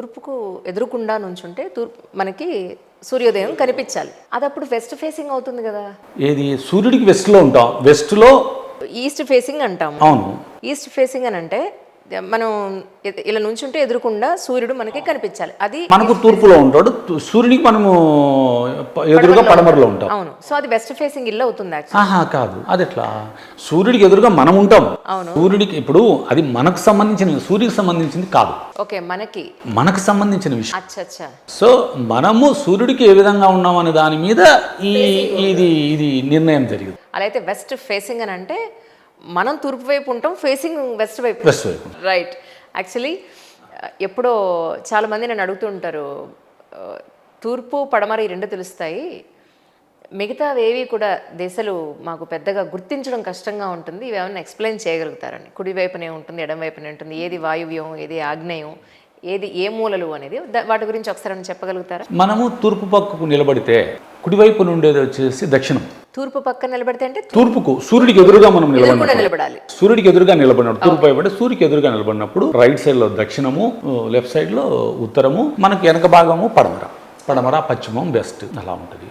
తూర్పుకు ఎదురుకుండా నుంచుంటే తూర్పు మనకి సూర్యోదయం కనిపించాలి. అది అప్పుడు వెస్ట్ ఫేసింగ్ అవుతుంది కదా. ఏది? సూర్యుడికి వెస్ట్లో ఉంటాం. వెస్ట్లో ఈస్ట్ ఫేసింగ్ అంటాము. అవును. ఈస్ట్ ఫేసింగ్ అని అంటే మనం ఇలా నుంచుంటే ఎదురుకుండా సూర్యుడు మనకి కనిపించాలి. అది మనకు తూర్పులో ఉంటాడు సూర్యుడికి మనము ఎదురుగా పడమరలో ఉంటాం. అవును. సో అది వెస్ట్ ఫేసింగ్ ఇల్లు అవుతుంది ఆహా కాదు. అది ఎట్లా? సూర్యుడికి ఎదురుగా మనం ఉంటాం. అవును. సూర్యుడికి ఇప్పుడు అది మనకు సంబంధించిన సూర్యుడికి సంబంధించింది కాదు. ఓకే మనకి. మనకు సంబంధించిన విషయం. అచ్చ సో మనము సూర్యుడికి ఏ విధంగా ఉన్నామనే దాని మీద ఈ ఇది ఇది నిర్ణయం జరిగింది. అలా అయితే వెస్ట్ ఫేసింగ్ అని అంటే మనం తూర్పు వైపు ఉంటాం ఫేసింగ్ వెస్ట్ వైపు వెస్ట్ వైపు. రైట్ యాక్చువల్లీ ఎప్పుడో చాలామంది నన్ను అడుగుతుంటారు తూర్పు పడమర ఈ రెండు తెలుస్తాయి. మిగతావేవి కూడా దశలు మాకు పెద్దగా గుర్తించడం కష్టంగా ఉంటుంది. ఇవి ఏమైనా ఎక్స్ప్లెయిన్ చేయగలుగుతారని. కుడి వైపునే ఉంటుంది ఎడం వైపునే ఉంటుంది. ఏది వాయువ్యం ఏది ఆగ్నేయం ఏది ఏ మూలలు అనేది వాటి గురించి ఒకసారి చెప్పగలుగుతారా? మనము తూర్పు పక్కకు నిలబడితే కుడివైపు నుండేది వచ్చేసి దక్షిణం. తూర్పు పక్కన నిలబడితే అంటే తూర్పుకు సూర్యుడికి ఎదురుగా మనం నిలబడాలి. సూర్యుడికి ఎదురుగా నిలబడినప్పుడు తూర్పు వైపు సూర్యుడికి ఎదురుగా నిలబడినప్పుడు రైట్ సైడ్లో దక్షిణము లెఫ్ట్ సైడ్లో ఉత్తరము మనకి వెనక భాగము పడమర. పడమర పశ్చిమం వెస్ట్ అలా ఉంటుంది.